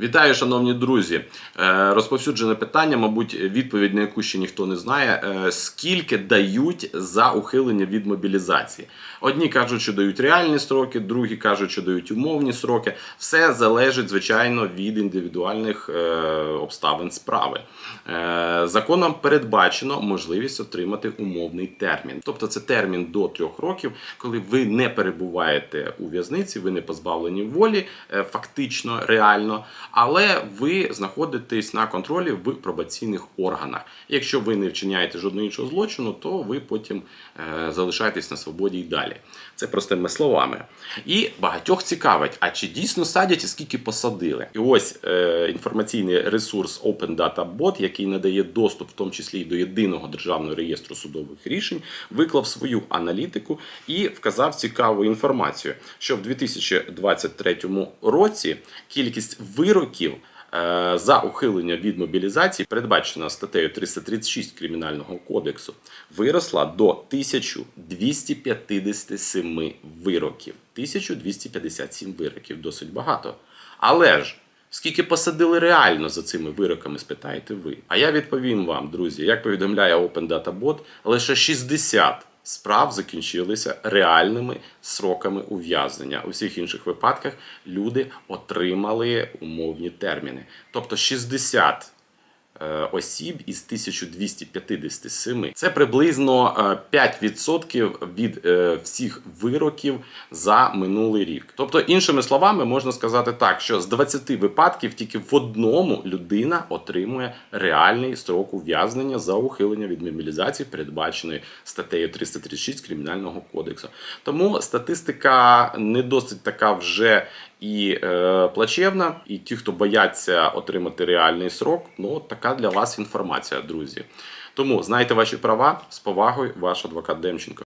Вітаю, шановні друзі. Е, Розповсюджене питання, мабуть, відповідь на яку ще ніхто не знає. Е, Скільки дають за ухилення від мобілізації? Одні кажуть, що дають реальні строки, другі кажуть, що дають умовні строки. Все залежить, звичайно, від індивідуальних е, обставин справи. Законом передбачено можливість отримати умовний термін. Тобто це термін до трьох років, коли ви не перебуваєте у в'язниці, ви не позбавлені волі, фактично, реально, але ви знаходитесь на контролі в пробаційних органах. Якщо ви не вчиняєте жодного іншого злочину, то ви потім е, залишаєтесь на свободі і далі. Це простими словами. І багатьох цікавить, а чи дійсно садять і скільки посадили? І ось е, інформаційний ресурс Open Data Bot, який надає доступ, в тому числі і до єдиного державного реєстру судових рішень, виклав свою аналітику і вказав цікаву інформацію, що в 2023 році кількість вироків е, за ухилення від мобілізації, передбачена статтею 336 Кримінального кодексу, виросла до 1257 вироків. 1257 вироків досить багато. Але ж скільки посадили реально за цими вироками, спитаєте ви. А я відповім вам, друзі, як повідомляє Open лише 60 справ закінчилися реальними сроками ув'язнення. У всіх інших випадках люди отримали умовні терміни. Тобто 60 е, осіб із 1257. Це приблизно е, 5% від е, всіх вироків за минулий рік. Тобто, іншими словами, можна сказати так, що з 20 випадків тільки в одному людина отримує реальний строк ув'язнення за ухилення від мобілізації, передбаченої статтею 336 Кримінального кодексу. Тому статистика не досить така вже і е, плачевна, і ті, хто бояться отримати реальний срок, ну така для вас інформація, друзі. Тому знайте ваші права з повагою, ваш адвокат Демченко.